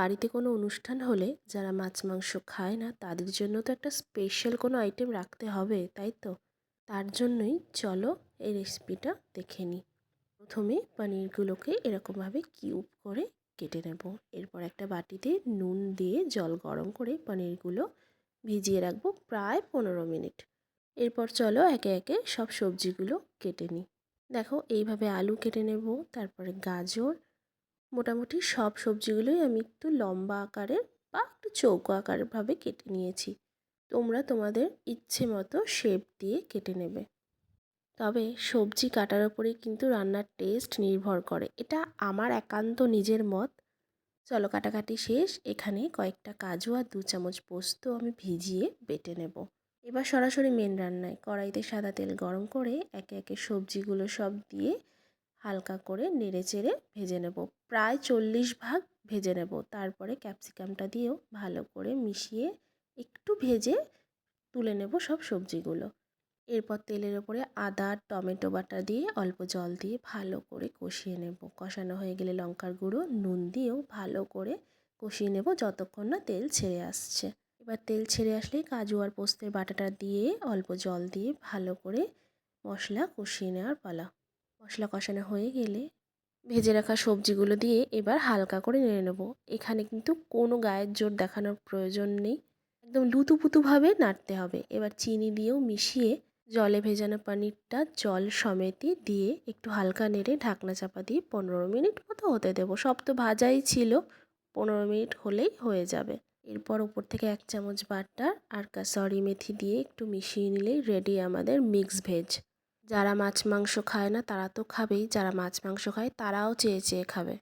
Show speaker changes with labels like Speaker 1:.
Speaker 1: বাড়িতে কোনো অনুষ্ঠান হলে যারা মাছ, মাংস খায় না, তাদের জন্য তো একটা স্পেশাল কোনো আইটেম রাখতে হবে, তাই তো? তার জন্যই চলো এই রেসিপিটা দেখে নিই। প্রথমে পনিরগুলোকে এরকমভাবে কিউব করে কেটে নেব। এরপর একটা বাটিতে নুন দিয়ে জল গরম করে পনিরগুলো ভিজিয়ে রাখব প্রায় পনেরো মিনিট। এরপর চলো একে একে সব সবজিগুলো কেটে নিই। দেখো, এইভাবে আলু কেটে নেব, তারপরে গাজর মোটামুটি সব সবজিগুলোই আমি একটু লম্বা আকারের বা একটু চৌকো আকারভাবে কেটে নিয়েছি। তোমরা তোমাদের ইচ্ছে মতো শেপ দিয়ে কেটে নেবে। তবে সবজি কাটার ওপরেই কিন্তু রান্নার টেস্ট নির্ভর করে। এটা আমার একান্ত নিজের মত। চলো কাটাকাটি শেষ। এখানে কয়েকটা কাজু আর দু চামচ পোস্ত আমি ভিজিয়ে বেটে নেব। এবার সরাসরি মেন রান্নায় কড়াইতে সাদা তেল গরম করে একে একে সবজিগুলো সব দিয়ে হালকা করে নেড়ে চেড়ে ভেজে নেব। প্রায় চল্লিশ ভাগ ভেজে নেব। তারপরে ক্যাপসিকামটা দিয়েও ভালো করে মিশিয়ে একটু ভেজে তুলে নেব সব সবজিগুলো। এরপর তেলের ওপরে আদা, টমেটো বাটা দিয়ে অল্প জল দিয়ে ভালো করে কষিয়ে নেব। কষানো হয়ে গেলে লঙ্কার গুঁড়ো, নুন দিয়েও ভালো করে কষিয়ে নেব যতক্ষণ না তেল ছেড়ে আসছে। এবার তেল ছেড়ে আসলেই কাজু আর পোস্তের বাটাটা দিয়ে অল্প জল দিয়ে ভালো করে মশলা কষিয়ে নেওয়ার পালা। মশলা কষানো হয়ে গেলে ভেজে রাখা সবজিগুলো দিয়ে এবার হালকা করে নেড়ে নেব। এখানে কিন্তু কোনো গায়ের জোর দেখানোর প্রয়োজন নেই। একদম লুতুপুতুভাবে নাড়তে হবে। এবার চিনি দিয়েও মিশিয়ে জলে ভেজানো পানিরটা জল সমেতই দিয়ে একটু হালকা নেড়ে ঢাকনা চাপা দিয়ে পনেরো মিনিট মতো হতে দেবো। সব তো ভাজাই ছিল, পনেরো মিনিট হলেই হয়ে যাবে। এরপর উপর থেকে এক চামচ বাটার আর কাসরি মেথি দিয়ে একটু মিশিয়ে নিলেই রেডি আমাদের মিক্স ভেজ যারা মাছ, মাংস খায় না, তারা তো খাবেই। যারা মাছ, মাংস খায়, তারাও চেয়ে চেয়ে খাবে।